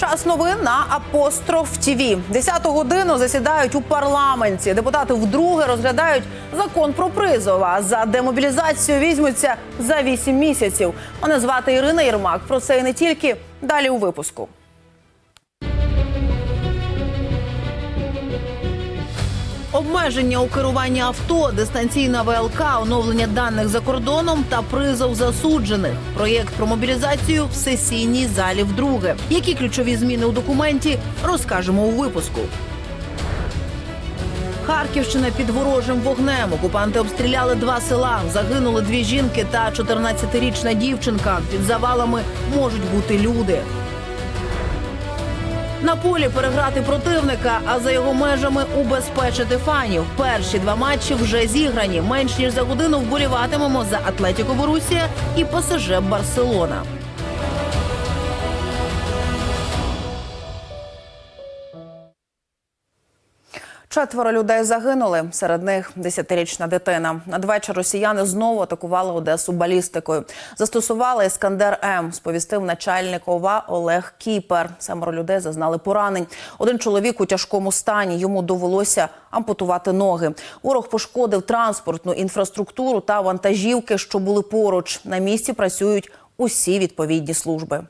Час новин на апостроф ТІВІ. Десяту годину засідають у парламенті. Депутати вдруге розглядають закон про призов. За демобілізацію візьмуться за вісім місяців. Мене звати Ірина Єрмак. Про це і не тільки далі у випуску. Обмеження у керуванні авто, дистанційна ВЛК, оновлення даних за кордоном та призов засуджених. Проєкт про мобілізацію в сесійній залі вдруге. Які ключові зміни у документі розкажемо у випуску. Харківщина під ворожим вогнем. Окупанти обстріляли два села. Загинули дві жінки та 14-річна дівчинка. Під завалами можуть бути люди. На полі переграти противника, а за його межами убезпечити фанів. Перші два матчі вже зіграні. Менш ніж за годину вболіватимемо за Атлетіко Борусія і ПСЖ Барселона. Четверо людей загинули. Серед них десятирічна дитина. Надвечір росіяни знову атакували Одесу балістикою. Застосували Іскандер М. Сповістив начальник ОВА Олег Кіпер. Семеро людей зазнали поранень. Один чоловік у тяжкому стані. Йому довелося ампутувати ноги. Ворог пошкодив транспортну інфраструктуру та вантажівки, що були поруч. На місці працюють усі відповідні служби.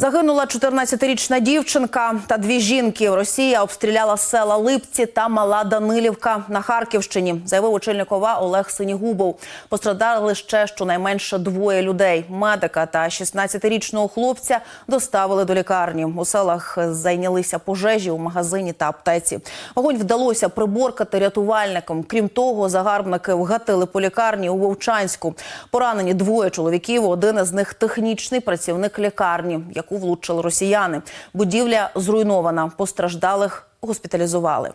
Загинула 14-річна дівчинка та дві жінки. Росія обстріляла села Липці та Мала Данилівка на Харківщині, заявив очільник ОВА Олег Синігубов. Пострадали ще щонайменше двоє людей. Медика та 16-річного хлопця доставили до лікарні. У селах зайнялися пожежі у магазині та аптеці. Вогонь вдалося приборкати рятувальникам. Крім того, загарбники вгатили по лікарні у Вовчанську. Поранені двоє чоловіків. Один із них технічний працівник лікарні, яку влучили росіяни. Будівля зруйнована. Постраждалих госпіталізували.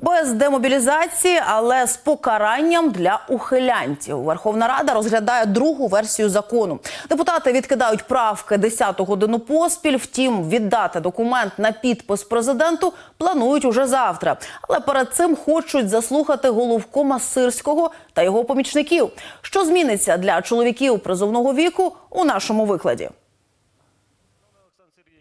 Без демобілізації, але з покаранням для ухилянтів. Верховна Рада розглядає другу версію закону. Депутати відкидають правки 10-ту годину поспіль. Втім, віддати документ на підпис президенту планують уже завтра. Але перед цим хочуть заслухати головкома Сирського та його помічників. Що зміниться для чоловіків призовного віку у нашому викладі?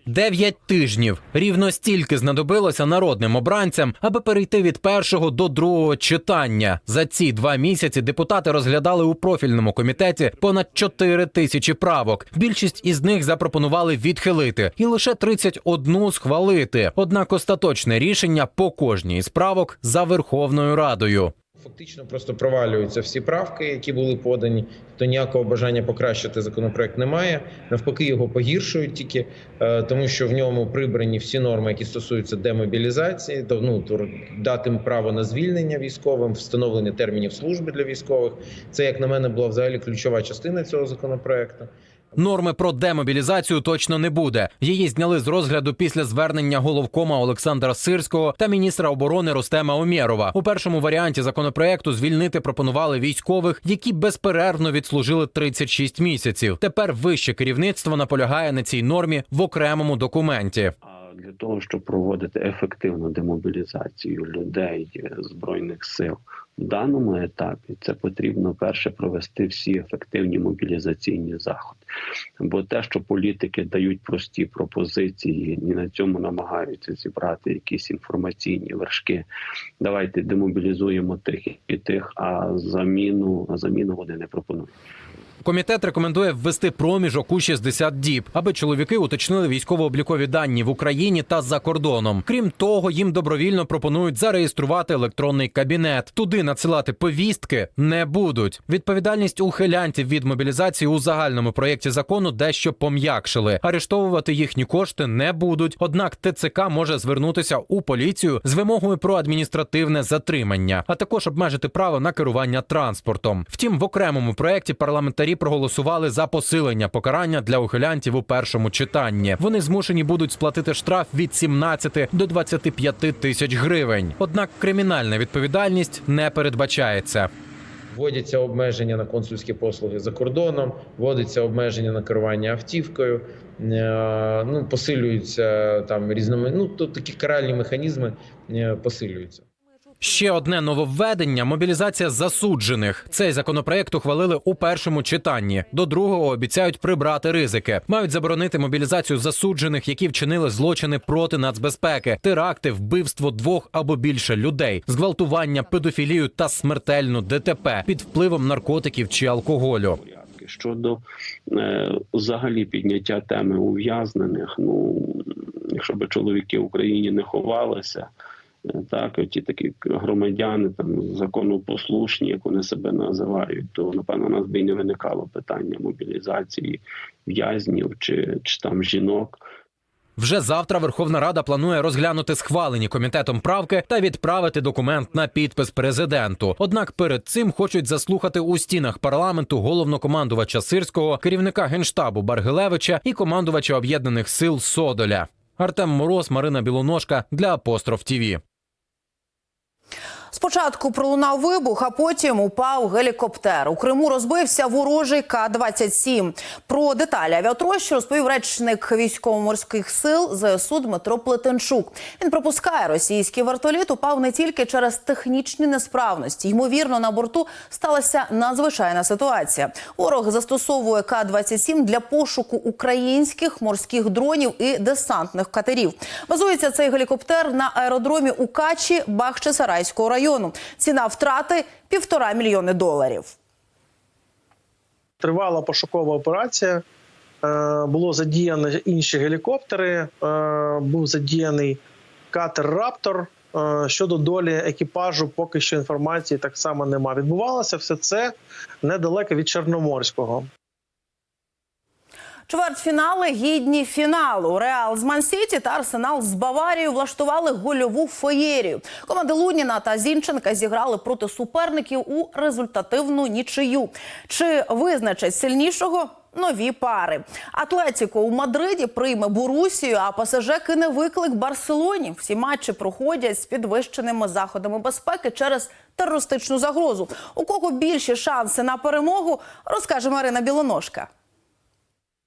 Дев'ять тижнів рівно стільки знадобилося народним обранцям, аби перейти від першого до другого читання. За ці два місяці депутати розглядали у профільному комітеті понад 4 тисячі правок. Більшість із них запропонували відхилити, і лише 31 схвалити. Однак остаточне рішення по кожній із правок за Верховною Радою. Фактично просто провалюються всі правки, які були подані. То ніякого бажання покращити законопроект немає. Навпаки, його погіршують тільки е, тому, що в ньому прибрані всі норми, які стосуються демобілізації, то ну дати право на звільнення військовим, встановлення термінів служби для військових. Це як на мене була взагалі ключова частина цього законопроекту. Норми про демобілізацію точно не буде. Її зняли з розгляду після звернення головкома Олександра Сирського та міністра оборони Ростема Омєрова. У першому варіанті законопроекту звільнити пропонували військових, які безперервно відслужили 36 місяців. Тепер вище керівництво наполягає на цій нормі в окремому документі. Для того, щоб проводити ефективну демобілізацію людей е, збройних сил даному етапі, це потрібно перше провести всі ефективні мобілізаційні заходи. Бо те, що політики дають прості пропозиції, і на цьому намагаються зібрати якісь інформаційні вершки. Давайте демобілізуємо тих і тих, а заміну а заміну вони не пропонують. Комітет рекомендує ввести проміжок у 60 діб, аби чоловіки уточнили військово-облікові дані в Україні та за кордоном. Крім того, їм добровільно пропонують зареєструвати електронний кабінет. Туди надсилати повістки не будуть. Відповідальність ухилянтів від мобілізації у загальному проєкті закону дещо пом'якшили. Арештовувати їхні кошти не будуть. Однак ТЦК може звернутися у поліцію з вимогою про адміністративне затримання, а також обмежити право на керування транспортом. Втім, в окремому проєкті парламентарі проголосували за посилення покарання для ухилянтів у першому читанні. Вони змушені будуть сплатити штраф від 17 до 25 тисяч гривень. Однак кримінальна відповідальність не передбачається. Вводяться обмеження на консульські послуги за кордоном, вводиться обмеження на керування автівкою. е, Ну посилюються там різноманітні, ну то такі каральні механізми е, посилюються. Ще одне нововведення мобілізація засуджених. Цей законопроект ухвалили у першому читанні. До другого обіцяють прибрати ризики. Мають заборонити мобілізацію засуджених, які вчинили злочини проти нацбезпеки, теракти, вбивство двох або більше людей, зґвалтування, педофілію та смертельну ДТП під впливом наркотиків чи алкоголю. Щодо е, взагалі підняття теми ув'язнених, ну якщо б чоловіки в Україні не ховалися, так ті такі громадяни там законопослушні, як вони себе називають, то напевно у нас би не виникало питання мобілізації в'язнів чи, чи там жінок. Вже завтра Верховна Рада планує розглянути схвалені комітетом правки та відправити документ на підпис президенту. Однак перед цим хочуть заслухати у стінах парламенту головнокомандувача Сирського, керівника генштабу Баргилевича і командувача об'єднаних сил Содоля. Артем Мороз, Марина Білоножка для Апостроф ТІВІ. Спочатку пролунав вибух, а потім упав гелікоптер. У Криму розбився ворожий К-27. Про деталі авіатрощі розповів речник військово-морських сил ЗСУ Дмитро Плетенчук. Він пропускає, російський вертоліт упав не тільки через технічні несправності. Ймовірно, на борту сталася надзвичайна ситуація. Ворог застосовує К-27 для пошуку українських морських дронів і десантних катерів. Базується цей гелікоптер на аеродромі у Качі Бахчисарайського району. Ціна втрати півтора мільйони доларів. Тривала пошукова операція. Е, Було задіяно інші гелікоптери. е, Був задіяний катер Раптор. Е, Щодо долі екіпажу, поки що інформації так само нема. Відбувалося все це недалеко від Чорноморського. Чвертьфінали гідні фіналу. Реал з Ман-Сіті та Арсенал з Баварією влаштували гольову феєрію. Команди Луніна та Зінченка зіграли проти суперників у результативну нічию. Чи визначать сильнішого? Нові пари. Атлетіко у Мадриді прийме Борусію, а ПСЖ кине виклик Барселоні. Всі матчі проходять з підвищеними заходами безпеки через терористичну загрозу. У кого більші шанси на перемогу, розкаже Марина Білоножка.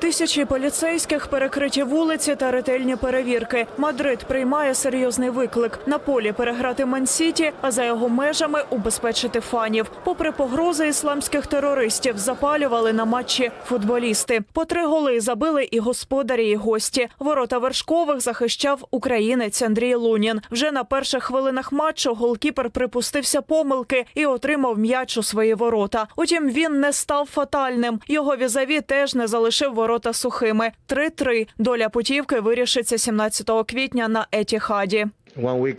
Тисячі поліцейських, перекриті вулиці та ретельні перевірки. Мадрид приймає серйозний виклик на полі переграти Ман-Сіті, а за його межами убезпечити фанів. Попри погрози ісламських терористів, запалювали на матчі футболісти. По три голи забили і господарі, і гості. Ворота вершкових захищав українець Андрій Лунін. Вже на перших хвилинах матчу голкіпер припустився помилки і отримав м'яч у свої ворота. Утім, він не став фатальним. Його візаві теж не залишив ворота сухими. 3-3. Доля путівки вирішиться 17 квітня на Етіхаді.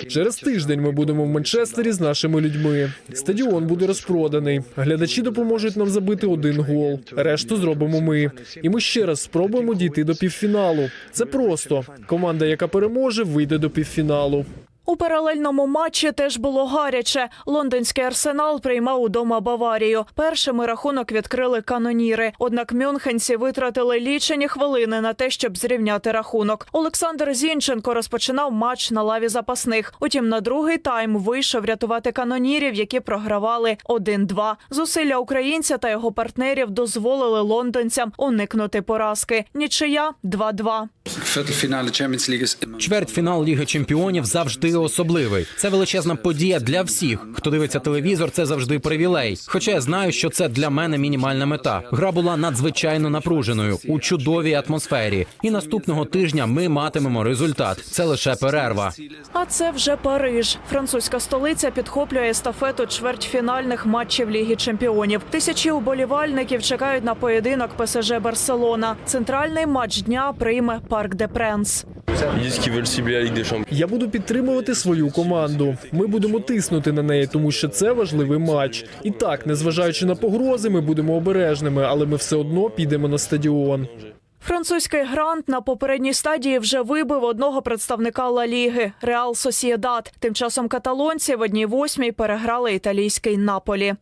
Через тиждень ми будемо в Манчестері з нашими людьми. Стадіон буде розпроданий. Глядачі допоможуть нам забити один гол. Решту зробимо ми. І ми ще раз спробуємо дійти до півфіналу. Це просто команда, яка переможе, вийде до півфіналу. У паралельному матчі теж було гаряче. Лондонський арсенал приймав удома Баварію. Першими рахунок відкрили каноніри. Однак мюнхенці витратили лічені хвилини на те, щоб зрівняти рахунок. Олександр Зінченко розпочинав матч на лаві запасних. Утім, на другий тайм вийшов рятувати канонірів, які програвали 1-2. Зусилля українця та його партнерів дозволили лондонцям уникнути поразки. Нічия 2-2. Viertelfinale Champions League ist immer. Чвертьфінал Ліги Чемпіонів завжди особливий. Це величезна подія для всіх. Хто дивиться телевізор, це завжди привілей. Хоча я знаю, що це для мене мінімальна мета. Гра була надзвичайно напруженою у чудовій атмосфері. І наступного тижня ми матимемо результат. Це лише перерва. А це вже Париж. Французька столиця підхоплює естафету чвертьфінальних матчів Ліги Чемпіонів. Тисячі уболівальників чекають на поєдинок ПСЖ Барселона. Центральний матч дня прийме Парк де Пренс. Я буду підтримувати свою команду. Ми будемо тиснути на неї, тому що це важливий матч. І так, незважаючи на погрози, ми будемо обережними, але ми все одно підемо на стадіон. Французький грант на попередній стадії вже вибив одного представника Ла Ліги Реал Сосієдад. Тим часом каталонці в одній восьмій переграли італійський Наполі.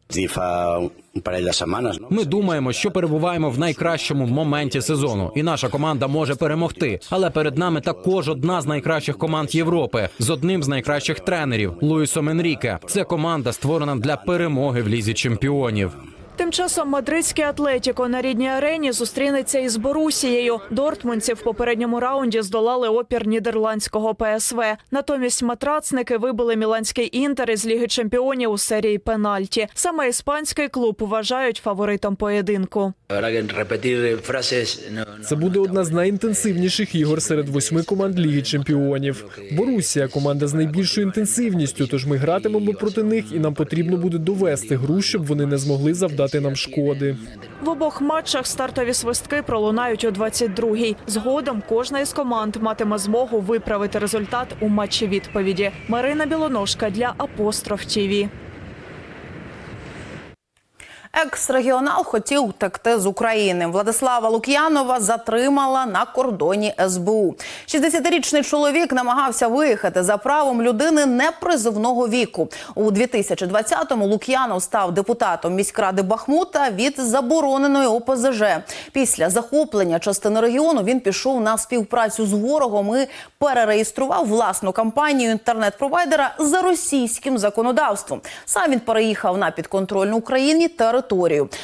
Ми думаємо, що перебуваємо в найкращому моменті сезону, і наша команда може перемогти. Але перед нами також одна з найкращих команд Європи з одним з найкращих тренерів Луїсом Енріке. Це команда створена для перемоги в лізі чемпіонів. Тим часом мадридський Атлетіко на рідній арені зустрінеться із Борусією. Дортмундці в попередньому раунді здолали опір нідерландського ПСВ. Натомість матрацники вибили міланський інтер із ліги чемпіонів у серії пенальті. Саме іспанський клуб вважають фаворитом поєдинку. Це буде одна з найінтенсивніших ігор серед восьми команд Ліги Чемпіонів. Борусія команда з найбільшою інтенсивністю. Тож ми гратимемо проти них, і нам потрібно буде довести гру, щоб вони не змогли завдати нам шкоди. В обох матчах стартові свистки пролунають о 22-й. Згодом кожна із команд матиме змогу виправити результат у матчі відповіді. Марина Білоножка для Апостроф ТІВІ. Екс-регіонал хотів втекти з України. Владислава Лук'янова затримала на кордоні СБУ. 60-річний чоловік намагався виїхати за правом людини непризовного віку. У 2020-му Лук'янов став депутатом міськради Бахмута від забороненої ОПЗЖ. Після захоплення частини регіону він пішов на співпрацю з ворогом і перереєстрував власну кампанію інтернет-провайдера за російським законодавством. Сам він переїхав на підконтрольну Україні територію.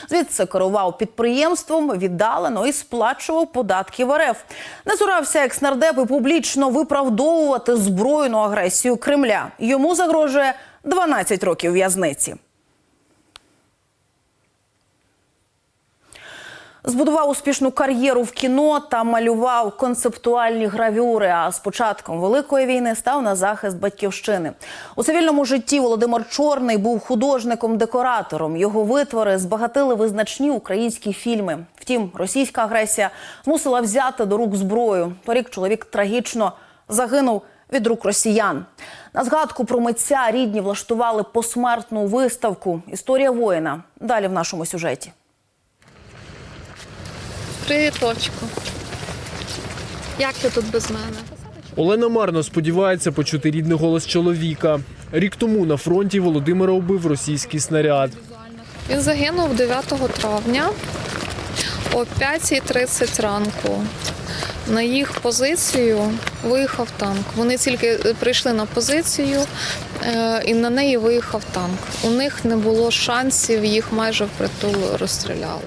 Звідси керував підприємством віддалено і сплачував податки в РФ. Не зурався екснардеп і публічно виправдовувати збройну агресію Кремля. Йому загрожує 12 років в'язниці. Збудував успішну кар'єру в кіно та малював концептуальні гравюри. А з початком великої війни став на захист батьківщини. У цивільному житті Володимир Чорний був художником-декоратором. Його витвори збагатили визначні українські фільми. Втім, російська агресія змусила взяти до рук зброю. Торік чоловік трагічно загинув від рук росіян. На згадку про митця рідні влаштували посмертну виставку. Історія воїна. Далі в нашому сюжеті. Привіт, точку. Як ти тут без мене? Олена марно сподівається почути рідний голос чоловіка. Рік тому на фронті Володимира убив російський снаряд. Він загинув 9 травня о 5.30 ранку. На їх позицію виїхав танк. Вони тільки прийшли на позицію, е, і на неї виїхав танк. У них не було шансів, їх майже впритул розстріляли.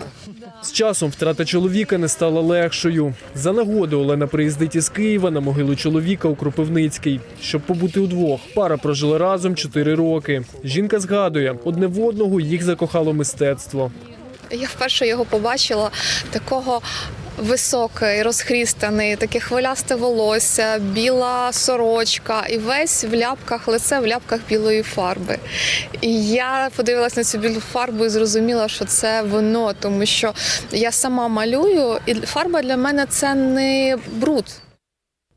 З часом втрата чоловіка не стала легшою. За нагоди Олена приїздить із Києва на могилу чоловіка у Кропивницький, щоб побути удвох. Пара прожила разом чотири роки. Жінка згадує, одне в одного їх закохало мистецтво. Я вперше його побачила такого високий, розхрістаний, таке хвилясте волосся, біла сорочка, і весь в ляпках, лице в ляпках білої фарби. І я подивилася на цю білу фарбу і зрозуміла, що це воно, тому що я сама малюю, і фарба для мене це не бруд.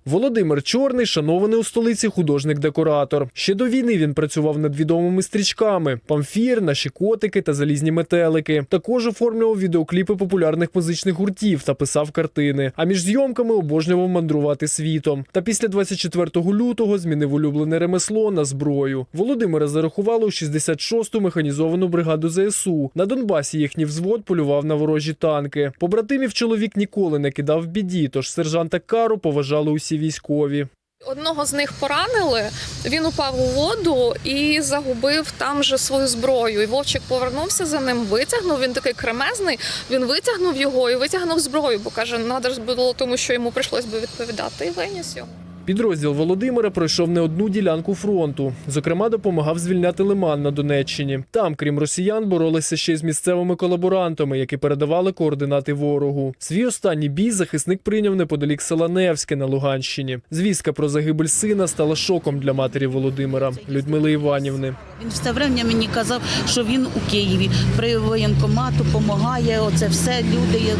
Володимир Чорний шанований у столиці художник-декоратор. Ще до війни він працював над відомими стрічками: памфір, наші котики та залізні метелики. Також оформлював відеокліпи популярних музичних гуртів та писав картини. А між зйомками обожнював мандрувати світом. Та після 24 лютого змінив улюблене ремесло на зброю. Володимира зарахували у 66-ту механізовану бригаду ЗСУ. На Донбасі їхній взвод полював на ворожі танки. Побратимів чоловік ніколи не кидав в біді, тож сержанта Кару поважали усі військові. Одного з них поранили, він упав у воду і загубив там же свою зброю. І Вовчик повернувся за ним, витягнув. Він такий кремезний. Він витягнув його і витягнув зброю, бо каже, надо ж було тому, що йому прийшлось би відповідати, і виніс його. Підрозділ Володимира пройшов не одну ділянку фронту. Зокрема, допомагав звільняти Лиман на Донеччині. Там, крім росіян, боролися ще й з місцевими колаборантами, які передавали координати ворогу. Свій останній бій захисник прийняв неподалік села Невське на Луганщині. Звістка про загибель сина стала шоком для матері Володимира Людмили Іванівни. Він все время мені казав, що він у Києві при воєнкомату допомагає. Оце все люди е,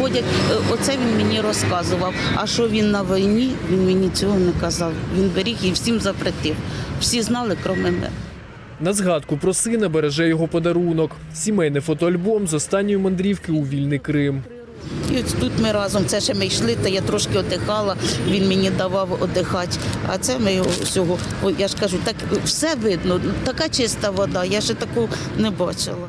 ходять. Е, Оце він мені розказував. А що він на війні? Він мені цього не казав. Він беріг і всім запретив. Всі знали, крім мене. На згадку про сина береже його подарунок сімейний фотоальбом з останньої мандрівки у вільний Крим. І от тут ми разом. Це ще ми йшли, та я трошки одихала. Він мені давав одихати. А це ми його всього. Я ж кажу, так все видно. Така чиста вода. Я ще таку не бачила.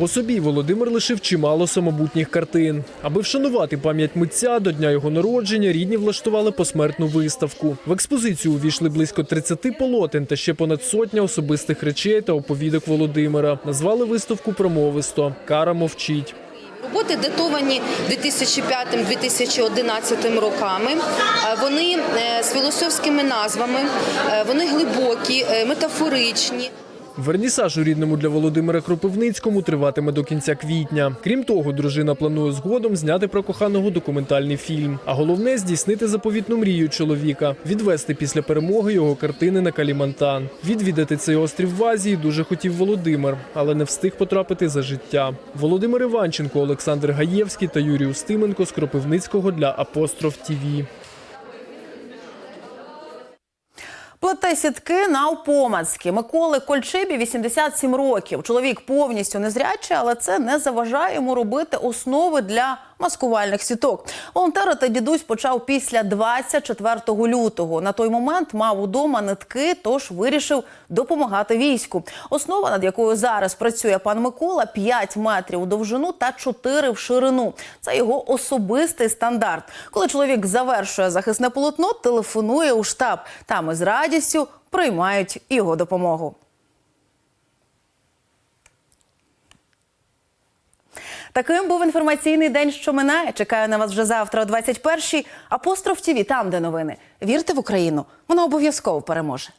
По собі Володимир лишив чимало самобутніх картин. Аби вшанувати пам'ять митця до дня його народження, рідні влаштували посмертну виставку. В експозицію увійшли близько 30 полотен та ще понад сотня особистих речей та оповідок Володимира. Назвали виставку промовисто Кара мовчить. Роботи датовані 2005-2011 роками. Е, Вони е, з філософськими назвами, е, вони глибокі, метафоричні. Вернісаж у рідному для Володимира Кропивницькому триватиме до кінця квітня. Крім того, дружина планує згодом зняти про коханого документальний фільм. А головне здійснити заповітну мрію чоловіка відвести після перемоги його картини на Калімантан. Відвідати цей острів в Азії дуже хотів Володимир, але не встиг потрапити за життя. Володимир Іванченко, Олександр Гаєвський та Юрій Устименко з Кропивницького для Апостроф ТІВІ. Плете сітки навпомацьки. Миколи Кольчибі 87 років. Чоловік повністю незрячий, але це не заважає йому робити основи для маскувальних сіток. Волонтерити дідусь почав після 24 лютого. На той момент мав удома нитки, тож вирішив допомагати війську. Основа, над якою зараз працює пан Микола, 5 метрів у довжину та 4 в ширину. Це його особистий стандарт. Коли чоловік завершує захисне полотно, телефонує у штаб. Там із радістю приймають його допомогу. Таким був інформаційний день, що минає. Чекаю на вас вже завтра о 21-й. Апостроф ТІВІ, там, де новини. Вірте в Україну, вона обов'язково переможе.